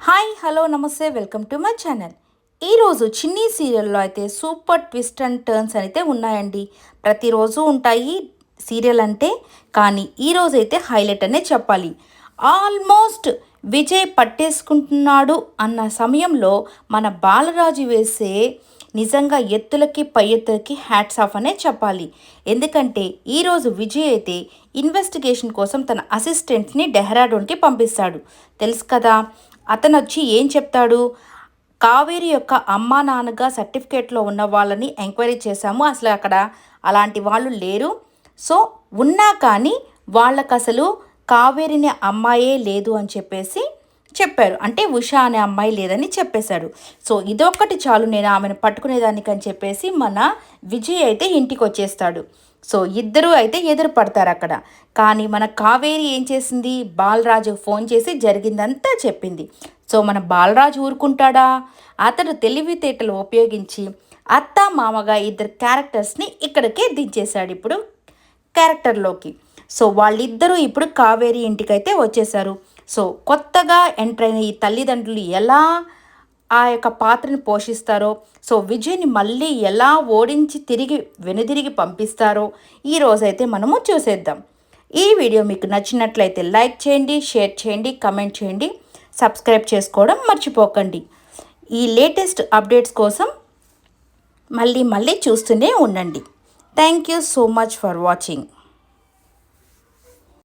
Hi hello నమస్తే welcome to my channel. ఈరోజు చిన్ని సీరియల్లో అయితే సూపర్ ట్విస్ట్ అండ్ టర్న్స్ అయితే ఉన్నాయండి. ప్రతిరోజు ఉంటాయి సీరియల్ అంటే కానీ ఈరోజు అయితే హైలైట్ అనే చెప్పాలి. ఆల్మోస్ట్ విజయ్ పట్టేసుకుంటున్నాడు అన్న సమయంలో మన బాలరాజు వేసే నిజంగా ఎత్తులకి పై ఎత్తులకి హ్యాట్స్ ఆఫ్ అనే చెప్పాలి. ఎందుకంటే ఈరోజు విజయ్ అయితే ఇన్వెస్టిగేషన్ కోసం తన అసిస్టెంట్స్ని డెహ్రాడూన్కి పంపిస్తాడు. తెలుసు కదా అతను వచ్చి ఏం చెప్తాడు? కావేరి యొక్క అమ్మా నాన్నగా సర్టిఫికేట్లో ఉన్న వాళ్ళని ఎంక్వైరీ చేశాము. అసలు అక్కడ అలాంటి వాళ్ళు లేరు. సో ఉన్నా కానీ వాళ్ళకు అసలు కావేరిని అమ్మాయే లేదు అని చెప్పేసి చెప్పారు. అంటే ఉషా అనే అమ్మాయి లేదని చెప్పేశాడు సో ఇదొక్కటి చాలు నేను ఆమెను పట్టుకునేదానికని చెప్పేసి మన విజయ్ అయితే ఇంటికి వచ్చేస్తాడు సో ఇద్దరూ అయితే ఎదురు పడతారు అక్కడ. కానీ మన కావేరి ఏం చేసింది? బాలరాజు ఫోన్ చేసి జరిగిందంతా చెప్పింది. సో మన బాలరాజు ఊరుకుంటాడా? అతడు తెలివితేటలు ఉపయోగించి అత్త మామగా ఇద్దరు క్యారెక్టర్స్ని ఇక్కడికే దించేశాడు ఇప్పుడు క్యారెక్టర్లోకి. సో వాళ్ళిద్దరూ ఇప్పుడు కావేరి ఇంటికైతే వచ్చేసారు సో కొత్తగా ఎంటర్ అయిన ఈ తల్లిదండ్రులు ఎలా ఆ యొక్క పాత్రని పోషిస్తారో సో విజయ్ని మళ్ళీ ఎలా ఓడించి తిరిగి వెనుదిరిగి పంపిస్తారో ఈ రోజైతే మనము చూసేద్దాం. ఈ వీడియో మీకు నచ్చినట్లయితే లైక్ చేయండి షేర్ చేయండి కమెంట్ చేయండి సబ్స్క్రైబ్ చేసుకోవడం మర్చిపోకండి. ఈ లేటెస్ట్ అప్డేట్స్ కోసం మళ్ళీ మళ్ళీ చూస్తూనే ఉండండి. Thank you so much for watching.